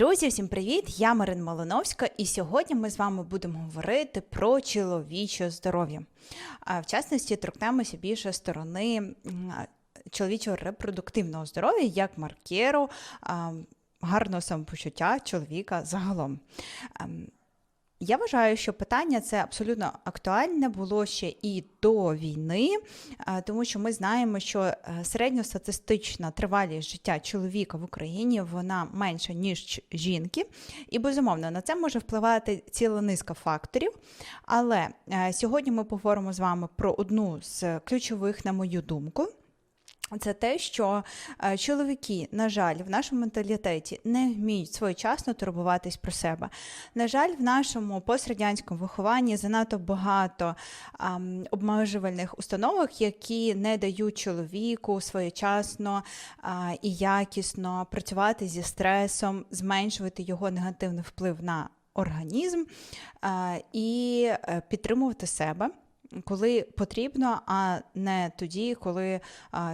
Друзі, всім привіт! Я Марин Малиновська, і сьогодні ми з вами будемо говорити про чоловіче здоров'я. В частності торкнемося більше сторони чоловічого репродуктивного здоров'я як маркеру гарного самопочуття чоловіка загалом. Я вважаю, що питання це абсолютно актуальне було ще і до війни, тому що ми знаємо, що е, середньостатистична тривалість життя чоловіка в Україні вона менша ніж жінки, і безумовно на це може впливати ціла низка факторів. Але е, сьогодні ми поговоримо з вами про одну з ключових, на мою думку. Це те, що е, чоловіки, на жаль, в нашому менталітеті не вміють своєчасно турбуватись про себе. На жаль, в нашому пострадянському вихованні занадто багато ам, обмежувальних установок, які не дають чоловіку своєчасно а, і якісно працювати зі стресом, зменшувати його негативний вплив на організм а, і е, підтримувати себе коли потрібно, а не тоді, коли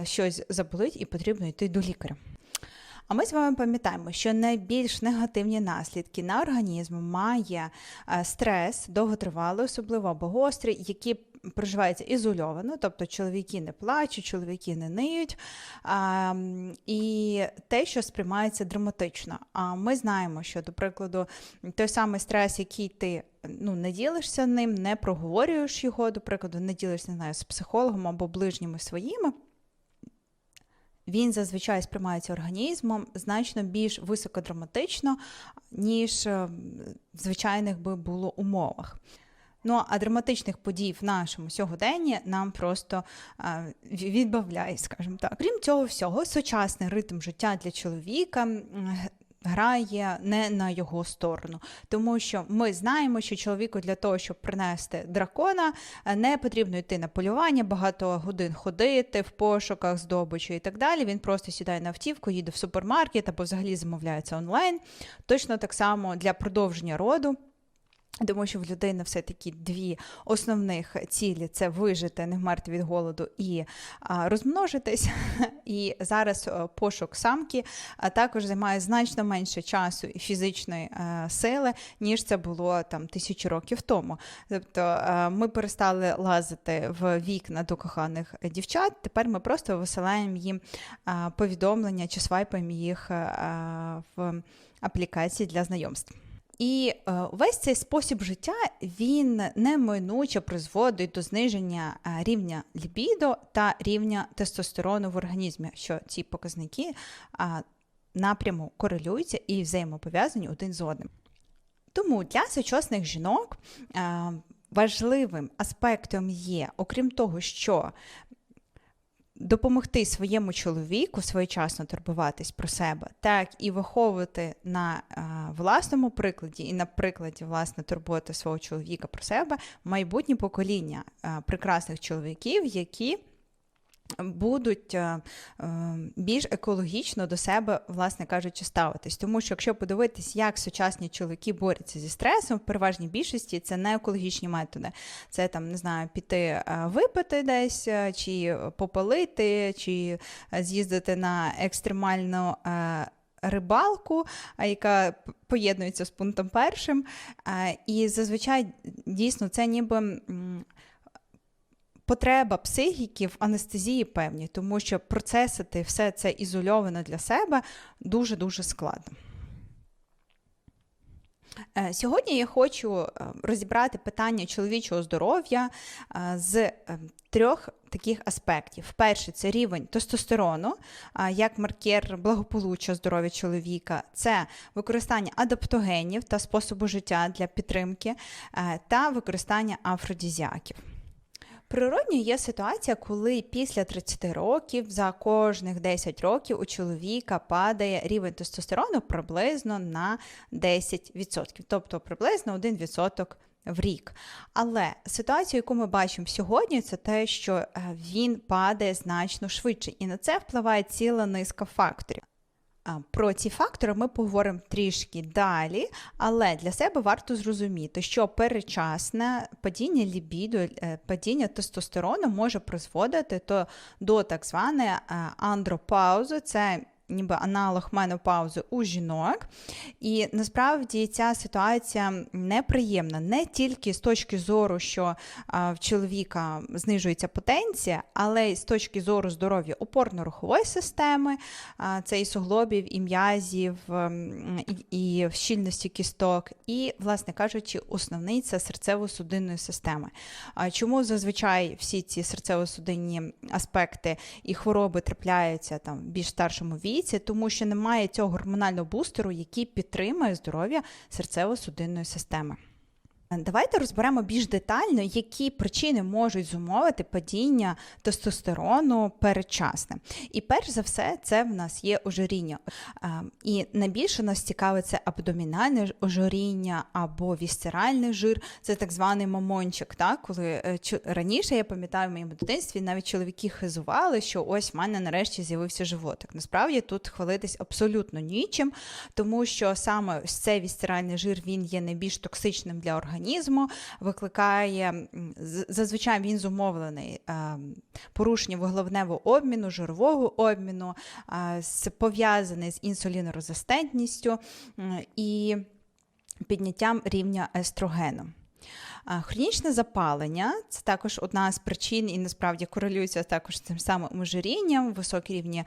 щось заболить і потрібно йти до лікаря. А ми з вами пам'ятаємо, що найбільш негативні наслідки на організм має е, стрес, довготривалий, особливо або гострий, які проживаються ізольовано, тобто чоловіки не плачуть, чоловіки не ниють, а, і те, що сприймається драматично. А ми знаємо, що, до прикладу, той самий стрес, який ти ну, не ділишся ним, не проговорюєш його, до прикладу, не ділишся не знаю, з психологом або ближніми своїми. Він зазвичай сприймається організмом значно більш високодраматично, ніж е, в звичайних би було умовах. Ну а драматичних подій в нашому сьогоденні нам просто відбавляє, скажімо так. Крім цього всього, сучасний ритм життя для чоловіка грає не на його сторону, тому що ми знаємо, що чоловіку для того, щоб принести дракона, е, не потрібно йти на полювання, багато годин ходити в пошуках здобичу і так далі. Він просто сідає на автівку, їде в супермаркет або взагалі замовляється онлайн. Точно так само для продовження роду. Тому що в людини все-таки дві основних цілі це вижити, не вмерти від голоду і а, розмножитись. І зараз е, пошук самки а, також займає значно менше часу і фізичної е, сили, ніж це було там тисячі років тому. Тобто е, ми перестали лазити в вікна до коханих дівчат. Тепер ми просто висилаємо їм е, повідомлення чи свайпаємо їх е, в аплікації для знайомств. І е, весь цей спосіб життя він неминуче призводить до зниження е, рівня лібідо та рівня тестостерону в організмі, що ці показники напряму корелюються і взаємопов'язані один з одним. Тому для сучасних жінок е, важливим аспектом є, окрім того, що допомогти своєму чоловіку своєчасно турбуватись про себе, так і виховувати на е, власному прикладі і на прикладі власне турботи свого чоловіка про себе майбутнє покоління е, прекрасних чоловіків, які будуть е, е, більш екологічно до себе, власне кажучи, ставитись. Тому що якщо подивитись, як сучасні чоловіки борються зі стресом, в переважній більшості це не екологічні методи. Це там, не знаю, піти е, випити десь, чи попалити, чи з'їздити на екстремальну. Рибалку, яка поєднується з пунктом першим. І зазвичай дійсно це ніби потреба психіки в анестезії певні, тому що процесити все це ізольовано для себе дуже-дуже складно. Е, Сьогодні я хочу е, розібрати питання чоловічого здоров'я е, з трьох таких аспектів. Перший це рівень тестостерону, як маркер благополуччя здоров'я чоловіка, це використання адаптогенів та способу життя для підтримки та використання афродізіаків. Природньо є ситуація, коли після 30 років за кожних 10 років у чоловіка падає рівень тестостерону приблизно на 10%, тобто приблизно 1% в рік. Але ситуація, яку ми бачимо сьогодні, це те, що е, він падає значно швидше, і на це впливає ціла низка факторів. Про ці фактори ми поговоримо трішки далі, але для себе варто зрозуміти, що перечасне падіння лібіду, е, падіння тестостерону може призводити то до так званої е, андропаузи, це ніби аналог менопаузи у жінок. І насправді ця ситуація неприємна не тільки з точки зору, що а, в чоловіка знижується потенція, але й з точки зору здоров'я опорно-рухової системи, а, це і суглобів, і м'язів, і, і щільності кісток, і, власне кажучи, основний це серцево-судинної системи. Чому зазвичай всі ці серцево-судинні аспекти і хвороби трапляються там більш старшому віці, тому що немає цього гормонального бустеру, який підтримує здоров'я серцево-судинної системи. Давайте розберемо більш детально, які причини можуть зумовити падіння тестостерону передчасне. І перш за все, це в нас є ожиріння. Е, І найбільше нас цікавить це абдомінальне ожиріння або вісцеральний жир, це так званий мамончик. Так? Коли е, раніше я пам'ятаю в моєму дитинстві, навіть чоловіки хизували, що ось в мене нарешті з'явився животик. Насправді тут хвалитись абсолютно нічим, тому що саме цей вісцеральний жир він є найбільш токсичним для організму, викликає зазвичай він зумовлений порушення порушенням вуглеводневого обміну, жирового обміну, е, пов'язаний з інсулінорезистентністю і підняттям рівня естрогену. Хронічне запалення це також одна з причин, і насправді корелюється також з тим самим ожирінням, високі рівні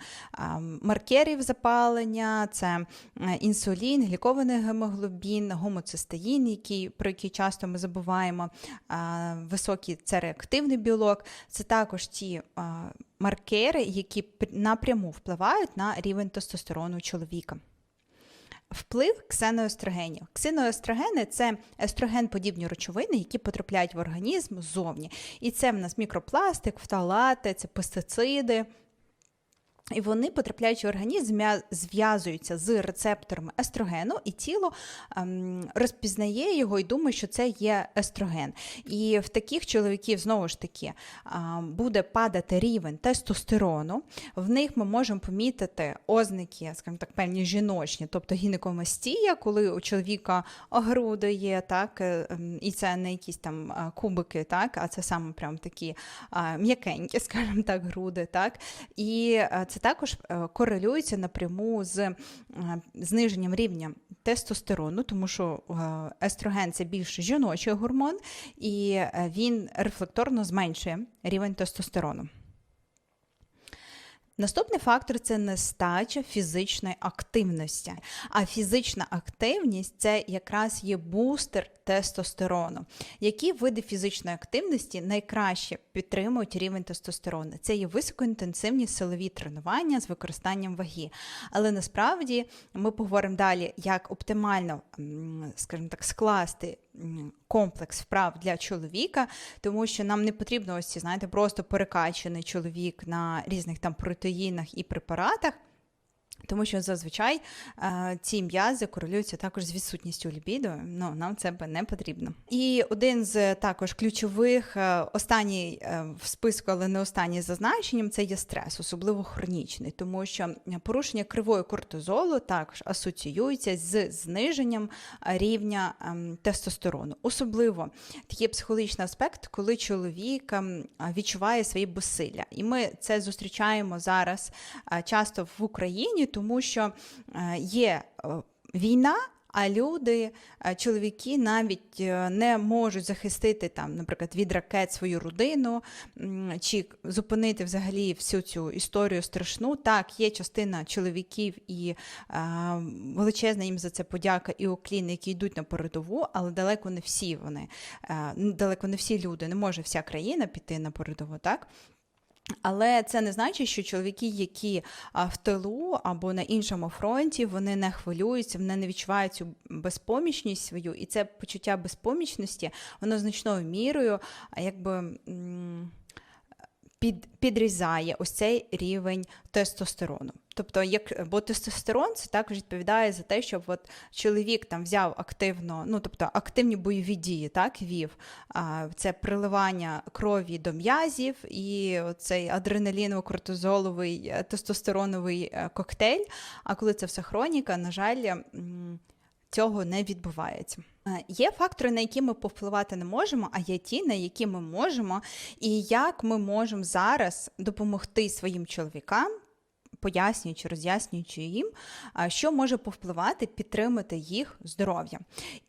маркерів запалення, це інсулін, глікований гемоглобін, гомоцистеїн, який, про який часто ми забуваємо, високий це реактивний білок. Це також ті маркери, які напряму впливають на рівень тестостерону чоловіка. Вплив ксеноестрогенів. Ксеноестрогени це естроген-подібні речовини, які потрапляють в організм ззовні. І це в нас мікропластик, фталати, це пестициди. І вони, потрапляючи в організм, зв'язуються з рецепторами естрогену, і тіло ем, розпізнає його і думає, що це є естроген. І в таких чоловіків знову ж таки а, буде падати рівень тестостерону. В них ми можемо помітити ознаки, скажімо так, певні жіночні, тобто гінекомастія, коли у чоловіка груди є, так, е, ем, і це не якісь там кубики, так, а це саме прям такі а, м'якенькі, скажімо так, груди. Так, і е, це також е, корелюється напряму з е, зниженням рівня тестостерону, тому що е, естроген це більш жіночий гормон, і він рефлекторно зменшує рівень тестостерону. Наступний фактор це нестача фізичної активності. А фізична активність це якраз є бустер тестостерону. Які види фізичної активності найкраще підтримують рівень тестостерону? Це є високоінтенсивні силові тренування з використанням ваги. Але насправді ми поговоримо далі, як оптимально, скажімо так, скласти комплекс вправ для чоловіка, тому що нам не потрібно ось ці, знаєте, просто перекачаний чоловік на різних там протеїнах і препаратах. Тому що зазвичай е, ці м'язи корелюються також з відсутністю лібіду, ну нам це би не потрібно. І один з також ключових, е, останній е, в списку, але не останній за значенням, це є стрес, особливо хронічний, тому що порушення кривої кортизолу також асоціюється з зниженням рівня ем, тестостерону. Особливо такий психологічний аспект, коли чоловік ем, відчуває свої безсилля. І ми це зустрічаємо зараз часто в Україні, тому що е, є е, війна. А люди, е, чоловіки навіть не можуть захистити там, наприклад, від ракет свою родину чи зупинити взагалі всю цю історію страшну. Так, є частина чоловіків і е, величезна їм за це подяка і уклін, які йдуть на передову, але далеко не всі вони, е, далеко не всі люди, не може вся країна піти на передову, так? Але це не значить, що чоловіки, які в тилу або на іншому фронті, вони не хвилюються, вони не відчувають цю безпомічність свою, і це почуття безпомічності, воно значною мірою, якби. Під, підрізає ось цей рівень тестостерону. Тобто, як бо тестостерон це також відповідає за те, щоб от чоловік там взяв активно, ну тобто активні бойові дії, так вів а, це приливання крові до м'язів і цей адреналіново-кортизоловий е, тестостероновий е, коктейль. А коли це все хроніка, на жаль, цього не відбувається. Е, Є фактори, на які ми повпливати не можемо, а є ті, на які ми можемо, і як ми можемо зараз допомогти своїм чоловікам пояснюючи, роз'яснюючи їм, що може повпливати, підтримати їх здоров'я.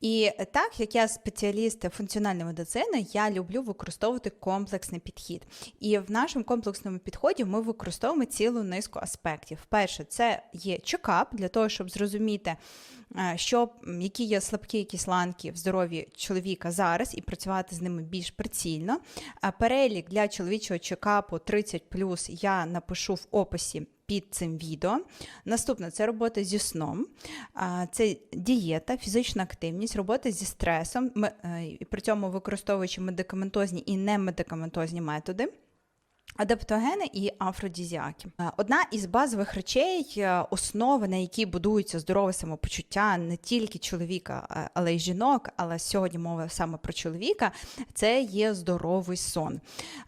І так як я спеціаліст функціональної медицини, я люблю використовувати комплексний підхід. І в нашому комплексному підході ми використовуємо цілу низку аспектів. Перше, це є чекап для того, щоб зрозуміти. Що які є слабкі кисланки в здоров'ї чоловіка зараз, і працювати з ними більш прицільно. Перелік для чоловічого чекапу 30 я напишу в описі під цим відео. Наступне це робота зі сном, це дієта, фізична активність, робота зі стресом, е, при цьому використовуючи медикаментозні і немедикаментозні методи. Адаптогени і афродізіаки. Е, одна із базових речей, е, основи, на якій будується здорове самопочуття не тільки чоловіка, е, але й жінок. Але сьогодні мова саме про чоловіка, це є здоровий сон.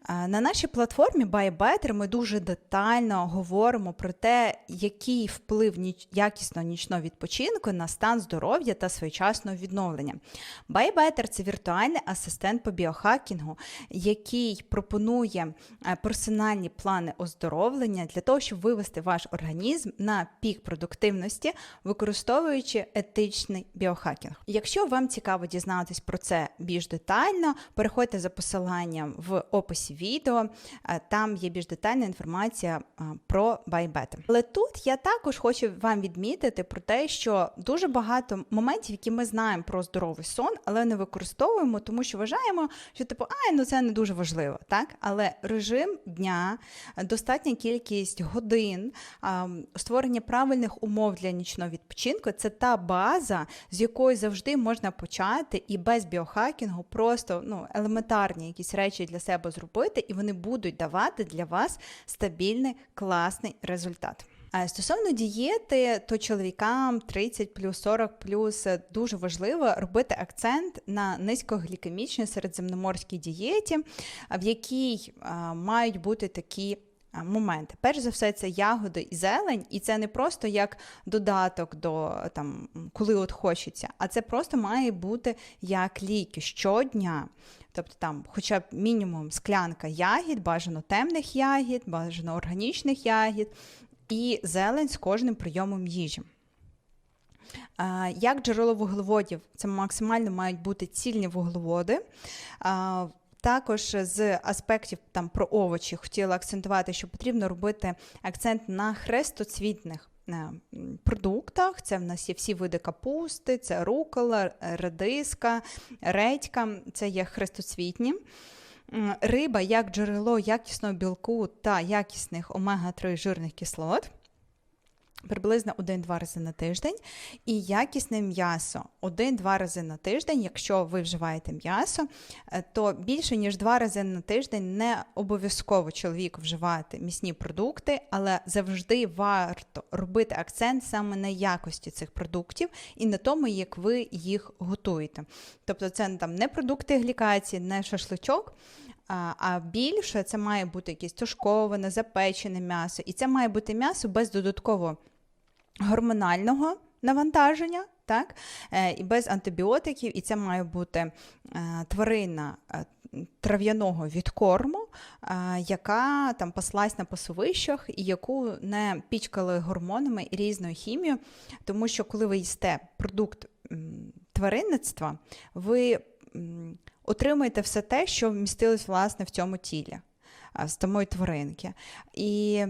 На нашій платформі ByBetter ми дуже детально говоримо про те, який вплив якісного нічного відпочинку на стан здоров'я та своєчасного відновлення. ByBetter – це віртуальний асистент по біохакінгу, який пропонує персональні плани оздоровлення для того, щоб вивести ваш організм на пік продуктивності, використовуючи етичний біохакінг. Якщо вам цікаво дізнатись про це більш детально, переходьте за посиланням в описі відео, е, там є більш детальна інформація е, про байбети. Але тут я також хочу вам відмітити про те, що дуже багато моментів, які ми знаємо про здоровий сон, але не використовуємо, тому що вважаємо, що типу, ай, ну це не дуже важливо, так? Але режим дня, достатня кількість годин, створення правильних умов для нічного відпочинку це та база, з якої завжди можна почати і без біохакінгу просто ну, елементарні якісь речі для себе зробити, і вони будуть давати для вас стабільний класний результат. Стосовно дієти, то чоловікам 30 плюс 40 плюс дуже важливо робити акцент на низькоглікемічній середземноморській дієті, в якій мають бути такі. Моменти. Перш за все, це ягоди і зелень, і це не просто як додаток до там, коли от хочеться, а це просто має бути як ліки щодня. Тобто там, хоча б мінімум склянка ягід, бажано темних ягід, бажано органічних ягід, і зелень з кожним прийомом їжі. Як джерело вуглеводів, це максимально мають бути цільні вуглеводи. Також з аспектів там про овочі хотіла акцентувати, що потрібно робити акцент на хрестоцвітних е, продуктах. Це в нас є всі види капусти, це рукола, редиска, редька, це є хрестоцвітні. Риба як джерело якісного білку та якісних омега-3 жирних кислот. Приблизно 1-2 рази на тиждень, і якісне м'ясо 1-2 рази на тиждень. Якщо ви вживаєте м'ясо, е, то більше ніж 2 рази на тиждень не обов'язково чоловіку вживати місні продукти, але завжди варто робити акцент саме на якості цих продуктів і на тому, як ви їх готуєте. Тобто, це там не продукти глікації, не шашличок. А більше це має бути якесь тушковане, запечене м'ясо, і це має бути м'ясо без додаткового гормонального навантаження, так? Е, і без антибіотиків, і це має бути е, тварина е, трав'яного відкорму, яка там паслась на пасовищах і яку не пічкали гормонами і різною хімією, тому що коли ви їсте продукт тваринництва, ви отримуєте все те, що вмістилось власне в цьому тілі, з самої тваринки. І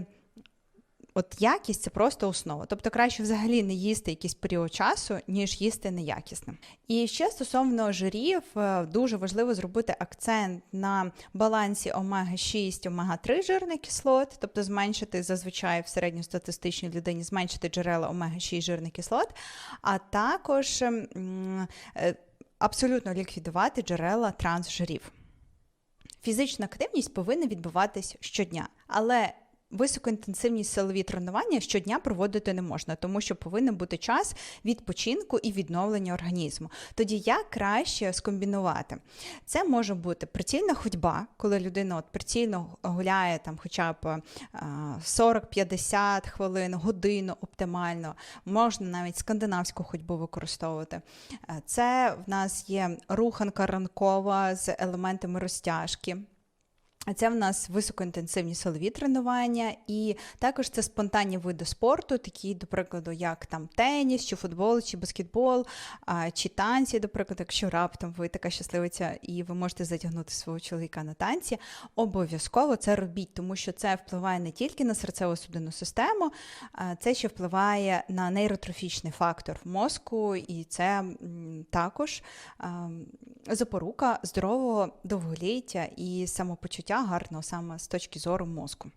От якість це просто основа. Тобто краще взагалі не їсти якийсь період часу, ніж їсти неякісним. І ще стосовно жирів, е, дуже важливо зробити акцент на балансі омега-6, омега-3 жирних кислот, тобто зменшити зазвичай в середньостатистичній людині зменшити джерела омега-6 жирних кислот, а також е, абсолютно ліквідувати джерела трансжирів. Фізична активність повинна відбуватись щодня, але Високоінтенсивні силові тренування щодня проводити не можна, тому що повинен бути час відпочинку і відновлення організму. Тоді як краще скомбінувати? Це може бути прицільна ходьба, коли людина от прицільно гуляє там хоча б 40-50 хвилин, годину оптимально, можна навіть скандинавську ходьбу використовувати. Це в нас є руханка ранкова з елементами розтяжки. Це в нас високоінтенсивні силові тренування, і також це спонтанні види спорту, такі, до прикладу, як там теніс, чи футбол, чи баскетбол, чи танці, до прикладу, якщо раптом ви така щасливиця і ви можете затягнути свого чоловіка на танці, обов'язково це робіть, тому що це впливає не тільки на серцево-судинну систему, це ще впливає на нейротрофічний фактор мозку, і це також запорука здорового довголіття і самопочуття життя гарного саме з точки зору мозку.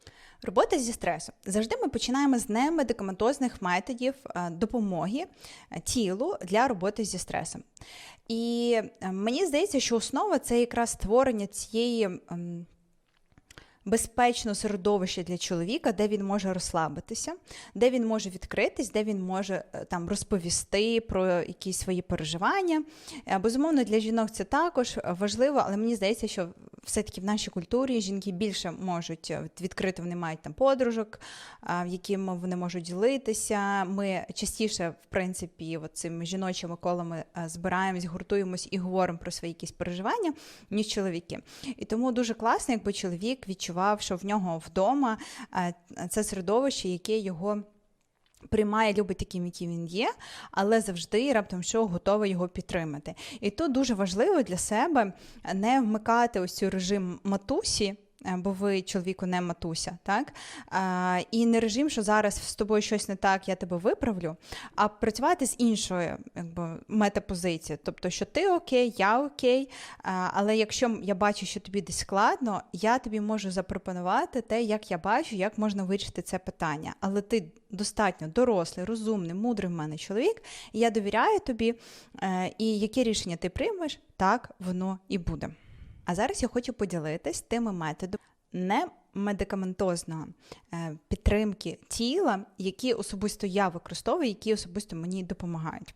Робота зі стресом. Завжди ми починаємо з немедикаментозних методів е, допомоги е, тілу для роботи зі стресом. І е, мені здається, що основа це якраз створення цієї. Безпечне середовище для чоловіка, де він може розслабитися, де він може відкритись, де він може там розповісти про якісь свої переживання. Безумовно, для жінок це також важливо, але мені здається, що все-таки в нашій культурі жінки більше можуть е, відкрити, вони мають там подружок, яким вони можуть ділитися. Ми частіше, в принципі, цими жіночими колами е, збираємось, гуртуємось і говоримо про свої якісь переживання, ніж чоловіки. І тому дуже класно, якби чоловік відчував, що в нього вдома е, це середовище, яке його. Приймає, любить таким, який він є, але завжди раптом що готовий його підтримати. І тут дуже важливо для себе не вмикати ось цю режим матусі. Бо ви чоловіку не матуся, так? І не режим, що зараз з тобою щось не так, я тебе виправлю, а працювати з іншою якби, метапозиції. Тобто, що ти окей, я окей, але якщо я бачу, що тобі десь складно, я тобі можу запропонувати те, як я бачу, як можна вирішити це питання. Але ти достатньо дорослий, розумний, мудрий в мене чоловік, і я довіряю тобі, е, і яке рішення ти приймеш, так воно і буде. А зараз я хочу поділитись тими методами не медикаментозної е, підтримки тіла, які особисто я використовую, які особисто мені допомагають.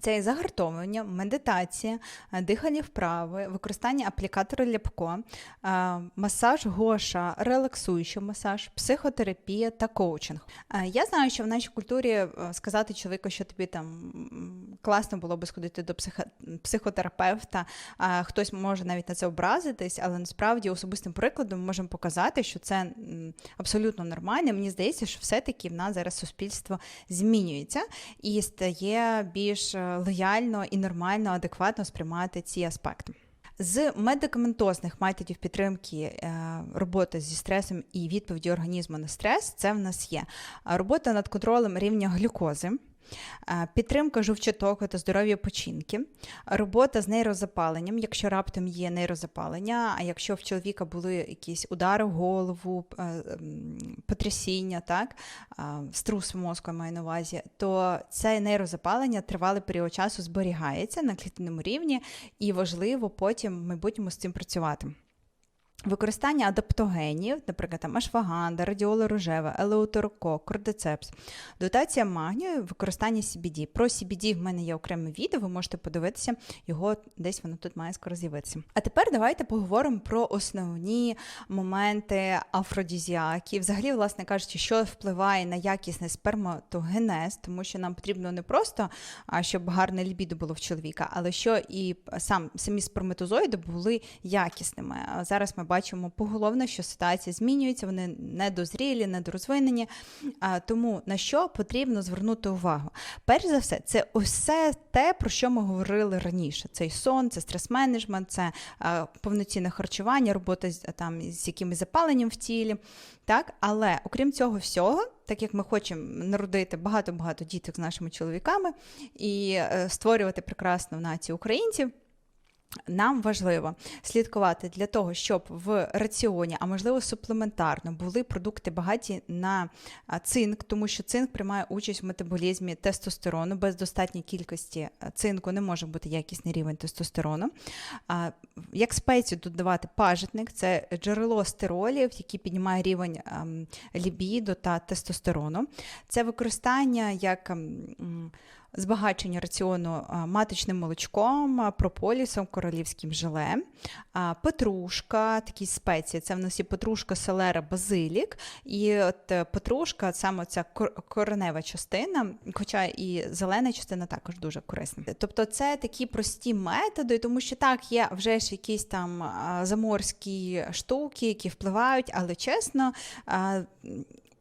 Це і загартовування, медитація, е, дихальні вправи, використання аплікатора ляпко, е, масаж гоша, релаксуючий масаж, психотерапія та коучинг. Е, я знаю, що в нашій культурі сказати чоловіку, що тобі там класно було би сходити до психотерапевта, хтось може навіть на це образитись, але насправді особистим прикладом ми можемо показати, що це абсолютно нормально. Мені здається, що все-таки в нас зараз суспільство змінюється і стає більш лояльно і нормально, адекватно сприймати ці аспекти. З медикаментозних методів підтримки е, роботи зі стресом і відповіді організму на стрес, це в нас є робота над контролем рівня глюкози. Підтримка жовчотоку та здоров'я печінки, робота з нейрозапаленням, якщо раптом є нейрозапалення, а якщо в чоловіка були якісь удари в голову, потрясіння, так, струс мозку маю на увазі, то це нейрозапалення тривалий період часу зберігається на клітинному рівні, і важливо потім в майбутньому з цим працювати. Використання адаптогенів, наприклад, там ашваганда, радіола рожева, елеутерокок, кордицепс, дотація магнію, використання CBD. Про CBD в мене є окреме відео, ви можете подивитися, його десь воно тут має скоро з'явитися. А тепер давайте поговоримо про основні моменти афродізіаків. Взагалі, власне кажучи, що впливає на якісний сперматогенез, тому що нам потрібно не просто, щоб гарне лібідо було в чоловіка, але що і сам самі сперматозоїди були якісними. Зараз ми бачимо поголовно, що ситуація змінюється, вони недозрілі, недорозвинені. Тому на що потрібно звернути увагу? Перш за все, це усе те, про що ми говорили раніше: це сон, це стрес-менеджмент, це повноцінне харчування, робота там з якимось запаленням в тілі. Так, але окрім цього всього, так як ми хочемо народити багато-багато діток з нашими чоловіками і е, створювати прекрасну націю українців. Нам важливо слідкувати для того, щоб в раціоні, а можливо суплементарно, були продукти багаті на цинк, тому що цинк приймає участь в метаболізмі тестостерону. Без достатньої кількості цинку не може бути якісний рівень тестостерону. Як спецію додавати пажитник, це джерело стеролів, які піднімає рівень лібіду та тестостерону. Це використання як збагачення раціону маточним молочком, прополісом, королівським желе, петрушка, такі спеції. Це в нас є петрушка, селера, базилік. І от е, петрушка, саме ця коренева частина, хоча і зелена частина також дуже корисна. Тобто, це такі прості методи, тому що так, є вже ж якісь там заморські штуки, які впливають, але чесно.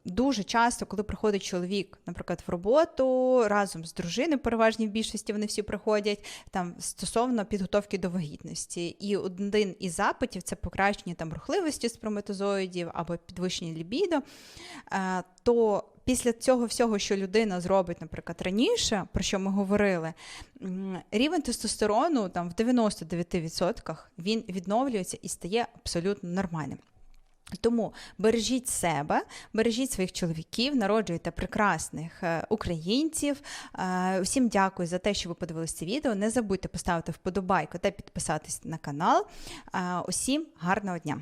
Дуже часто, коли приходить чоловік, наприклад, в роботу разом з дружиною, переважній в більшості вони всі приходять там стосовно підготовки до вагітності. І один із запитів це покращення там рухливості сперматозоїдів або підвищення лібідо. Е, То після цього всього, що людина зробить, наприклад, раніше, про що ми говорили, рівень тестостерону там в 99% він відновлюється і стає абсолютно нормальним. Тому бережіть себе, бережіть своїх чоловіків, народжуйте прекрасних е, українців. Усім дякую за те, що ви подивилися це відео. Не забудьте поставити вподобайку та підписатись на канал. Е, Усім гарного дня!